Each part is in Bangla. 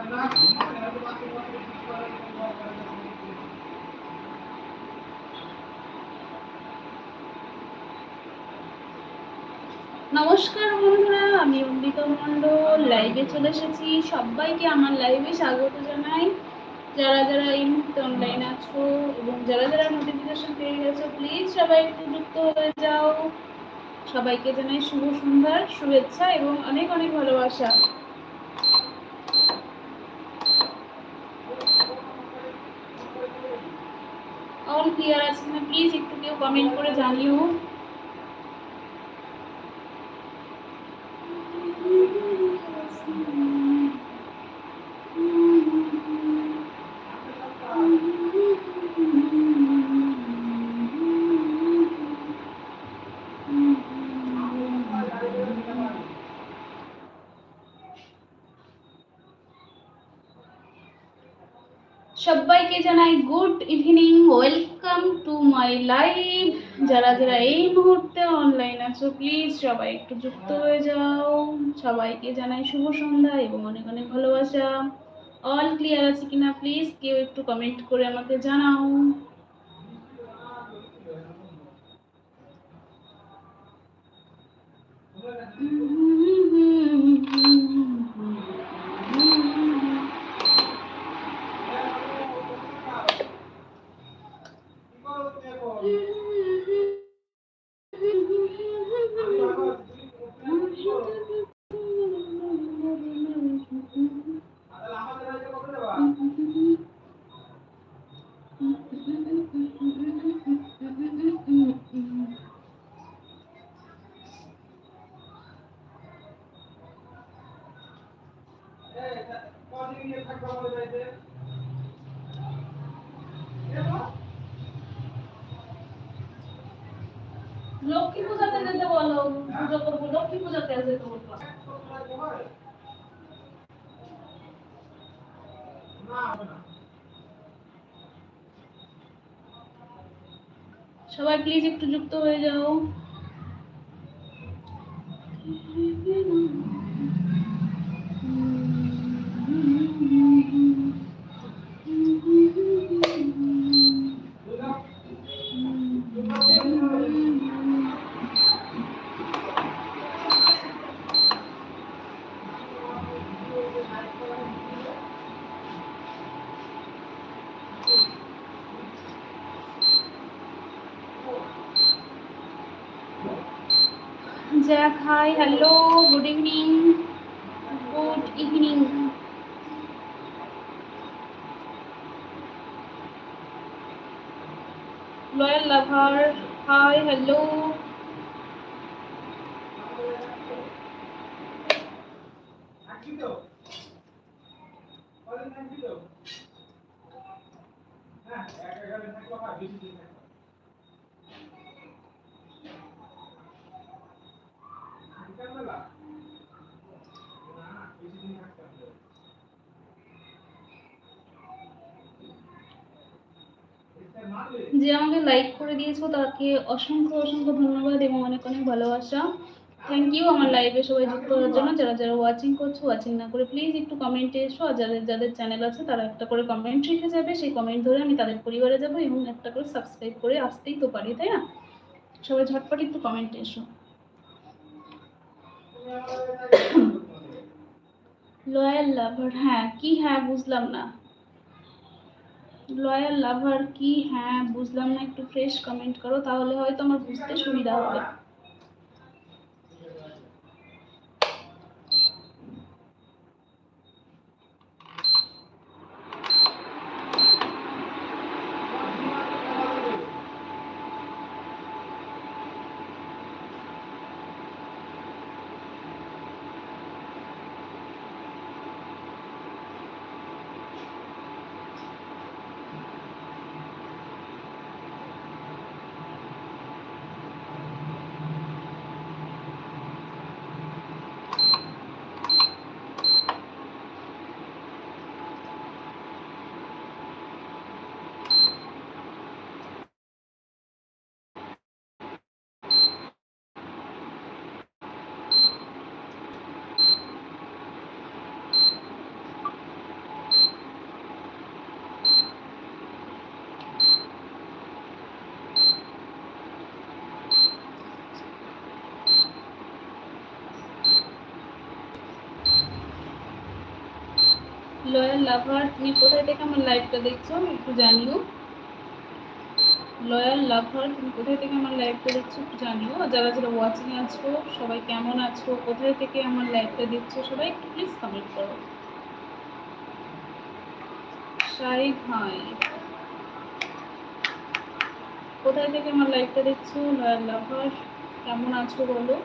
নমস্কার বন্ধুরা, আমি অমৃতা মণ্ডল। লাইভে চলে এসেছি। সবাইকে আমার লাইভে স্বাগত জানাই। যারা যারা এই মুহূর্তে অনলাইন আছো এবং যারা যারা নোটিফিকেশন পেয়ে গেছো প্লিজ সবাই একটু যুক্ত হয়ে যাও। সবাইকে জানাই শুভ সন্ধ্যার শুভেচ্ছা এবং অনেক অনেক ভালোবাসা অল ক্লিয়ার আছে কিনা প্লিজ একটু কেউ কমেন্ট করে জানিও সবাইকে জানাই good evening welcome to my live যারা যারা এই মুহূর্তে অনলাইন আছো প্লিজ সবাই একটু যুক্ত হয়ে যাও। সবাইকে জানাই শুভ সন্ধ্যা এবং অনেক অনেক ভালোবাসা। অল ক্লিয়ার আছে কিনা প্লিজ কেউ একটু কমেন্ট করে আমাকে জানাও। লক্ষ্মী পূজাতে যেতে বলো, পুজো করব, লক্ষ্মী পূজাতে যেতে বলব সবাই প্লিজ একটু যুক্ত হয়ে যাও। Jack. Hi, hello, good evening. Good evening. Loyal lover. Hi, hello. যে আমাকে লাইক করে দিয়েছ, তাকে অসংখ্য অসংখ্য ধন্যবাদ এবং অনেক অনেক ভালোবাসা। থ্যাংক ইউ আমার লাইভে সবাই যুক্ত হওয়ার জন্য। যারা যারা ওয়াচিং করছ ওয়াচিং না করে প্লিজ একটু কমেন্টে এসো। আর যাদের যাদের চ্যানেল আছে, তারা একটা করে কমেন্ট রেখে যাবে। সেই কমেন্ট ধরে আমি তাদের পরিবারে যাব এবং একটা করে সাবস্ক্রাইব করে আসতেই তো পারি, তাই না? সবাই ঝটপট একটু কমেন্টে এসো। লয়াল লাভার হ্যাঁ কি হ্যাঁ বুঝলাম না। লয়াল লাভার কি? হ্যাঁ বুঝলাম না, একটু ফ্রেশ কমেন্ট করো, তাহলে হয়তো আমার বুঝতে সুবিধা হবে। লয়াল লাভার, তুমি কোথায় থেকে আমার লাইভটা দেখছ? একটু জানিও লয়াল লাভার, তুমি কোথায় থেকে আমার লাইভটা দেখছ একটু জানিও যারা যারা ওয়াচিং আছো, সবাই কেমন আছো? কোথায় থেকে আমার লাইভটা দেখছ? সবাই একটু প্লিজ কমেন্ট করো। সাই ভাই, কোথায় থেকে আমার লাইভটা দেখছ? লয়াল লাভার, কেমন আছো বলো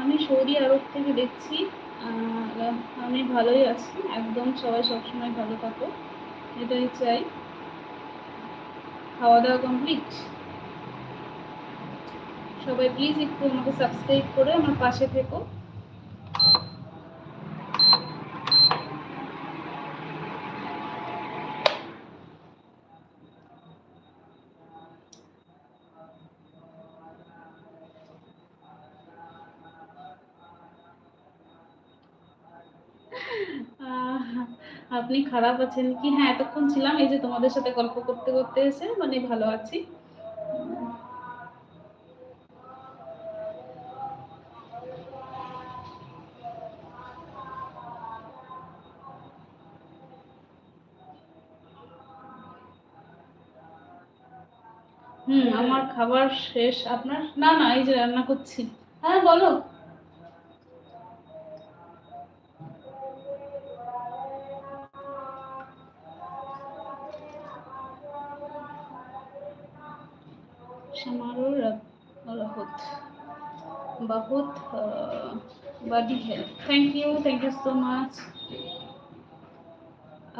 আমি সৌদি আরব থেকে দেখছি আমি ভালোই আছি একদম, সবাই সবসময় ভালো থাকো। এটাই চাই। খাওয়া দাওয়া কমপ্লিট সবাই প্লিজ একটু আমাকে সাবস্ক্রাইব করে আমার পাশে থেকো। আপনি খারাপ আছেন কি? হ্যাঁ এতক্ষণ ছিলাম, এই যে তোমাদের সাথে গল্প করতে করতে এসে মানে ভালো আছি। হুম, আমার খাবার শেষ। আপনার? না না, এই যে রান্না করছি। হ্যাঁ বলো। uh, body health. Thank you, thank you so much.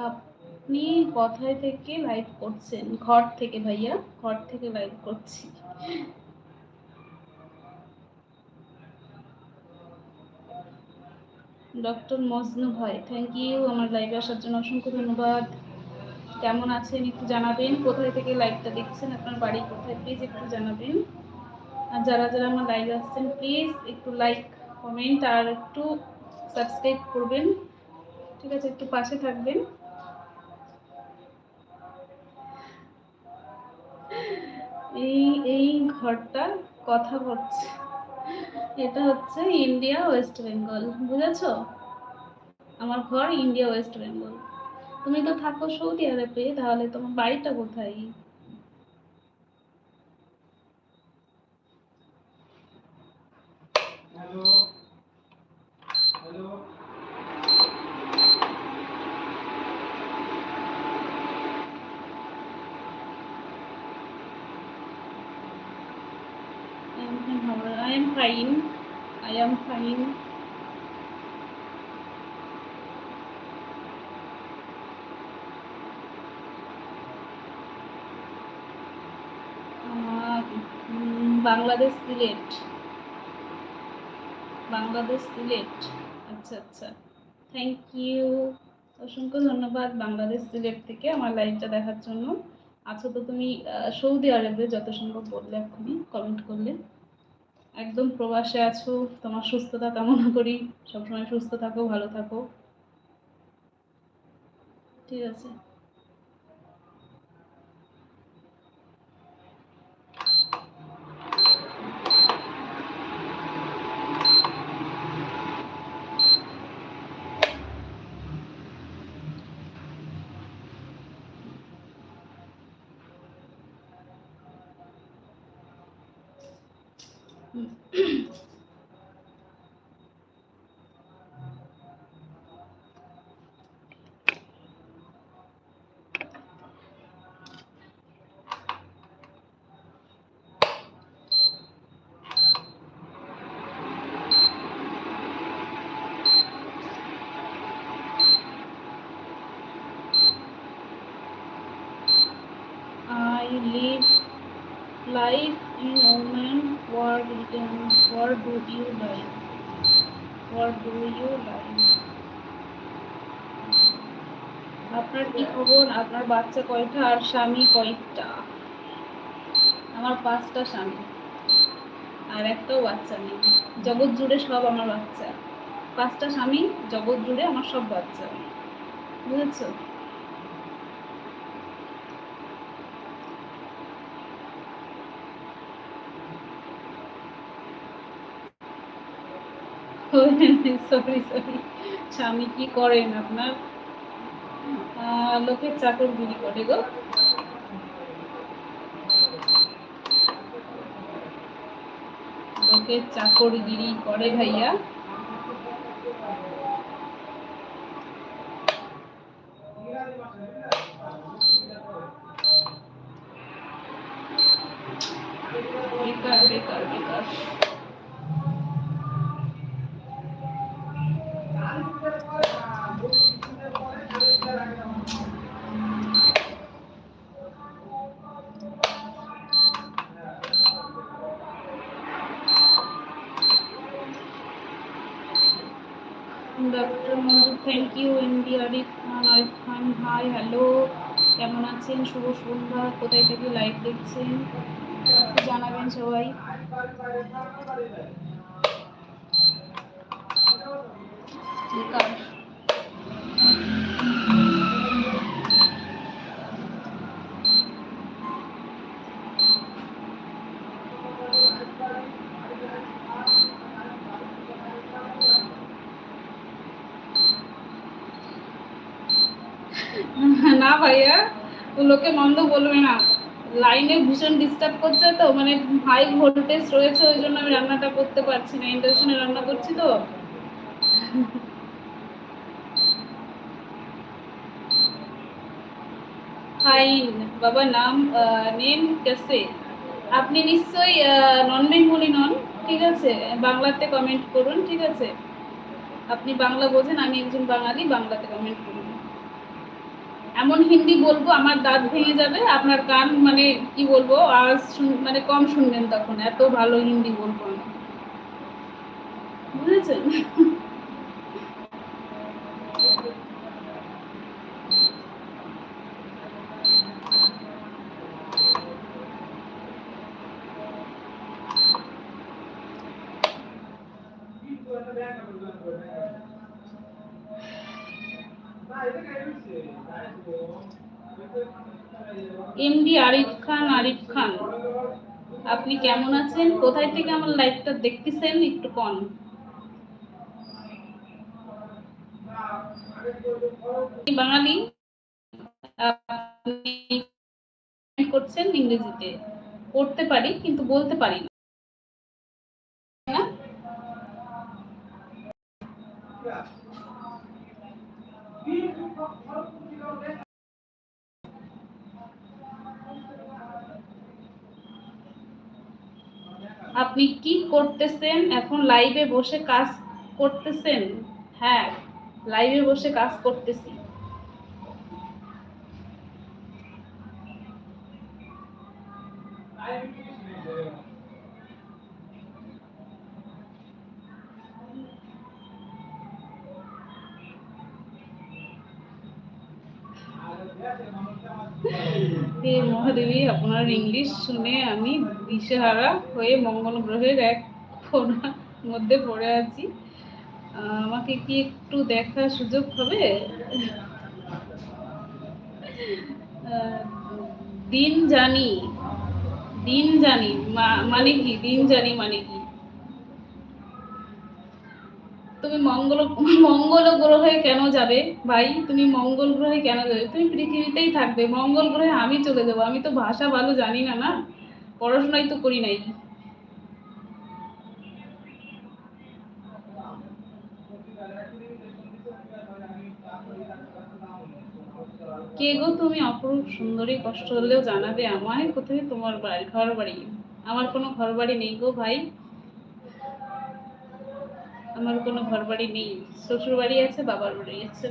আপনি কোথায় থেকে লাইভ করছেন? ঘর থেকে ভাইয়া? ঘর থেকে লাইভ করছি। ডক্টর মজনু ভাই থ্যাংক ইউ আমার লাইভে আসার জন্য অসংখ্য ধন্যবাদ। কেমন আছেন একটু জানাবেন? কোথায় থেকে লাইভটা দেখছেন? আপনার বাড়ি কোথায়? প্লিজ একটু জানাবেন। আর যারা যারা আমার লাইভ আসছেন প্লিজ একটু লাইক কমেন্ট আর একটু সাবস্ক্রাইব করবেন। ঠিক আছে, একটু পাশে থাকবেন। এই এই ঘরটা কথা বলছে। এটা হচ্ছে ইন্ডিয়া ওয়েস্ট বেঙ্গল বুঝেছ? আমার ঘর ইন্ডিয়া ওয়েস্ট বেঙ্গল তুমি তো থাকো সৌদি আরবে তাহলে তোমার বাড়িটা কোথায় hello hello I am fine. I am fine. Bangladesh Sylhet. Bangladesh Sylhet. আচ্ছা আচ্ছা। থ্যাংক ইউ অসংখ্য ধন্যবাদ বাংলাদেশ সিলেট থেকে আমার লাইভটা দেখার জন্য। আছো তো তুমি সৌদি আরবে যত সম্ভব বললে এখনই কমেন্ট করলে। একদম প্রবাসে আছো তোমার সুস্থতা কামনা করি। সবসময় সুস্থ থাকো ভালো থাকো। ঠিক আছে I live life in Oman. Where do where do you live? Where do you live? আপনার কি খবর আপনার বাচ্চা কয়টা আর স্বামী কয়টা আমার পাঁচটা স্বামী আর একটাও বাচ্চা নেই জগৎ জুড়ে সব আমার বাচ্চা পাঁচটা স্বামী, জগৎ জুড়ে আমার সব বাচ্চা বুঝেছ সরি সরি স্বামী কি করেন আপনার? লোকের চাকরগিরি করে গো। লোকের চাকরগিরি করে ভাইয়া। বেকার বেকার বেকার doctor Manju thank you MD Arif Khan Arif Khan hi hello. কেমন আছেন? শুভ সন্ধ্যা। কোথায় থেকে লাইভ দেখছেন? জানাবেন সবাই। বেকার না ভাইয়া লোকে মন্দ বলবে না। লাইনে ভীষণ ডিস্টার্ব করছে তো মানে হাই ভোল্টেজ রয়েছে, ওই জন্য আমি রান্নাটা করতে পারছি না ইন্ডাকশনে রান্না করছি তো। ফাইন বাবা নাম নেম কেসে। আপনি নিশ্চয়ই নন বেঙ্গলি নন, ঠিক আছে? বাংলাতে কমেন্ট করুন, ঠিক আছে? আপনি বাংলা বোঝেন, আমি একজন বাঙালি, বাংলাতে কমেন্ট করুন এমন হিন্দি বলব, আমার দাঁত ভেঙে যাবে, আপনার কান মানে কি বলব, আওয়াজ মানে কম শুনবেন তখন, এত ভালো হিন্দি বলব আমি। বুঝেছেন? এমডি আরিফ খান আরিফ খান। আপনি কেমন আছেন? কোথায় থেকে আমার লাইভটা দেখতেছেন? একটু কন। বাঙালি? করছেন ইংরেজিতে। পড়তে পারি, কিন্তু বলতে পারি না? আপনি কি করতেছেন, এখন লাইভে বসে কাজ করতেছেন। হ্যাঁ লাইভে বসে কাজ করতেছি। মহাদেবী, আপনার ইংলিশ শুনে আমি দিশেহারা হয়ে মঙ্গল গ্রহের এক মধ্যে পড়ে আছি। আমাকে কি একটু দেখার সুযোগ হবে? দিন জানি দিন জানি মানে কি? দিন জানি মানে কি? তুমি মঙ্গল মঙ্গল গ্রহে কেন যাবে? ভাই, তুমি মঙ্গল গ্রহে কেন যাবে? তুমি পৃথিবীতেই থাকবে। মঙ্গল গ্রহে আমি চলে যাব। আমি তো ভাষা ভালো জানি না না? পড়াশোনাই তো করি নাই। কে গো তুমি? অপরূপ, সুন্দরী, কষ্ট হলেও জানাবে আমায় কোথায় তোমার বাড়ি, ঘর বাড়ি? আমার কোনো ঘর বাড়ি নেই গো ভাই। আমার কোনো ঘর বাড়ি নেই। শ্বশুর বাড়ি আছে, বাবার বাড়ি আছে।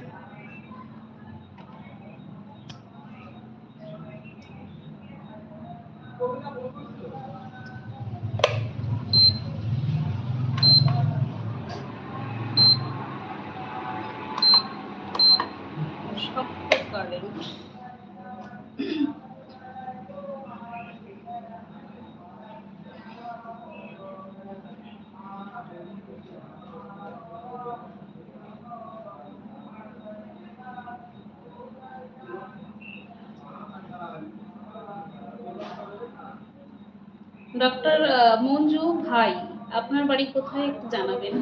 ডক্টর মঞ্জু ভাই আপনার বাড়ি কোথায় একটু জানাবেন?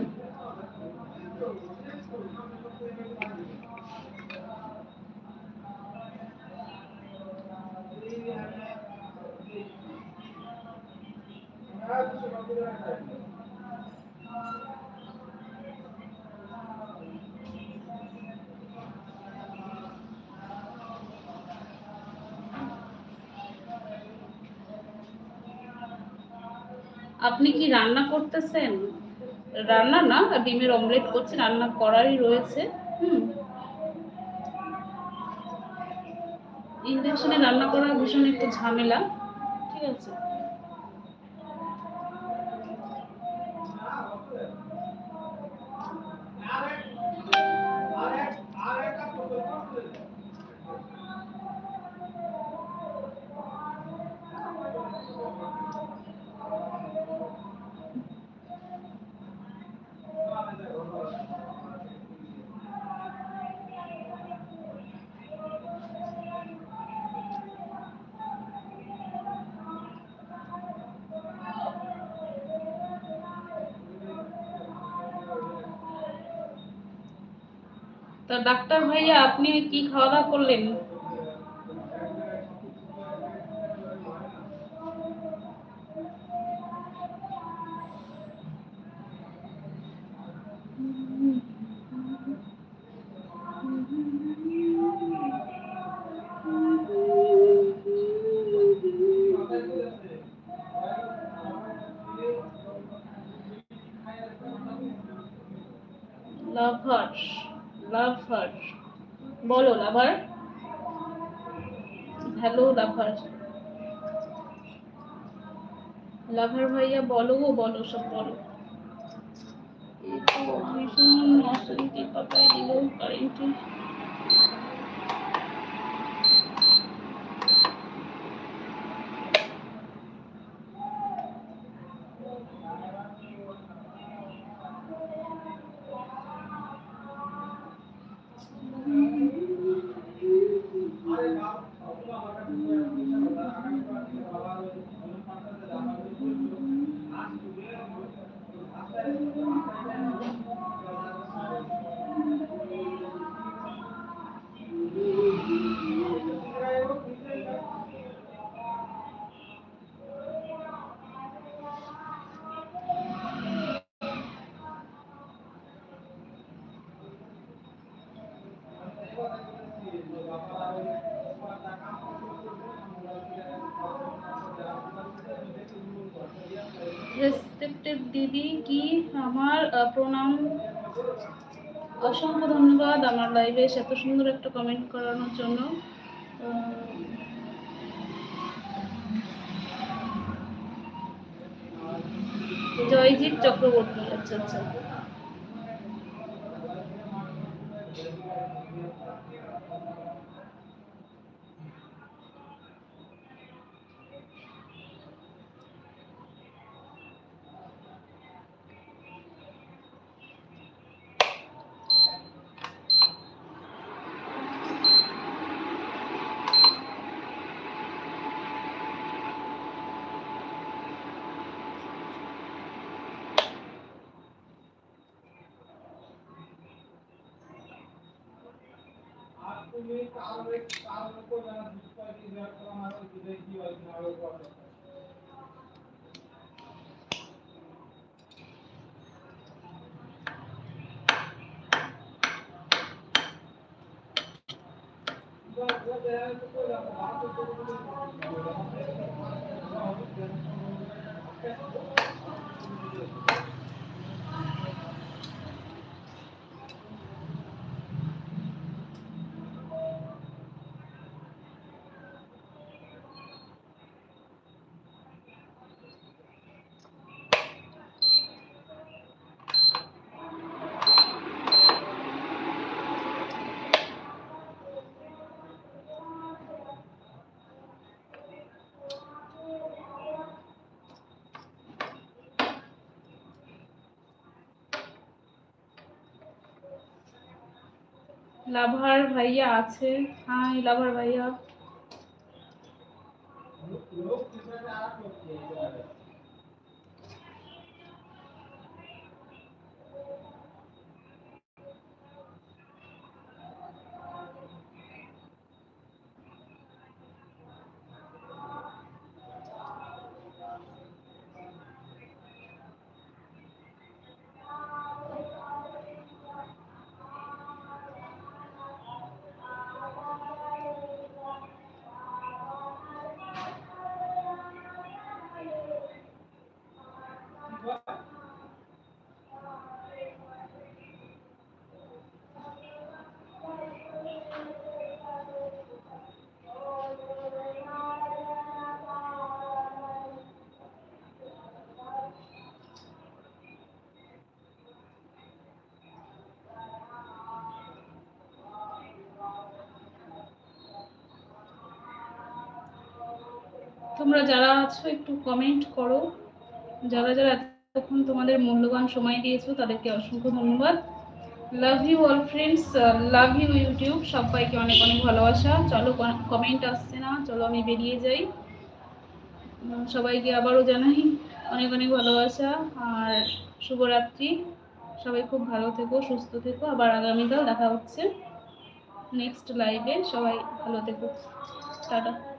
আপনি কি রান্না করতেছেন? রান্না না, ডিমের অমলেট করছি, রান্না করারই রয়েছে। হুম। ইন্ডাকশনে রান্না করা ভীষণ একটু ঝামেলা, ঠিক আছে? তা ডাক্তার ভাইয়া আপনি কি খাওয়া দাওয়া করলেন? লাভার লাভার বলো লাভার হ্যালো লাভার লাভার ভাইয়া, বলো গো, বলো, সব বলো। ভীষণ অশান্তি পাতায় দিল কারেন্টে প্রণাম। অসংখ্য ধন্যবাদ আমার লাইভে এসে এত সুন্দর একটা কমেন্ট করানোর জন্য। জয়জিৎ চক্রবর্তী আচ্ছা আচ্ছা। तुम्ही काल काल नको ना दुपारी जर मला तुझे जीवाची नावे वाटत লাভার ভাইয়া আছে। হাই লাভার ভাইয়া। তোমরা যারা আছো, একটু কমেন্ট করো। যারা যারা এতক্ষণ তোমাদের মূল্যবান সময় দিয়েছ, তাদেরকে অসংখ্য ধন্যবাদ। Love you all friends love you YouTube সবাইকে অনেক অনেক ভালোবাসা। চলো কমেন্ট আসছে না, চলো আমি বেরিয়ে যাই। সবাইকে আবারও জানাই অনেক অনেক ভালোবাসা আর শুভরাত্রি। সবাই খুব ভালো থেকো, সুস্থ থেকো। আবার আগামীকাল দেখা হচ্ছে। নেক্সট লাইভে সবাই ভালো থেকো। টাটা।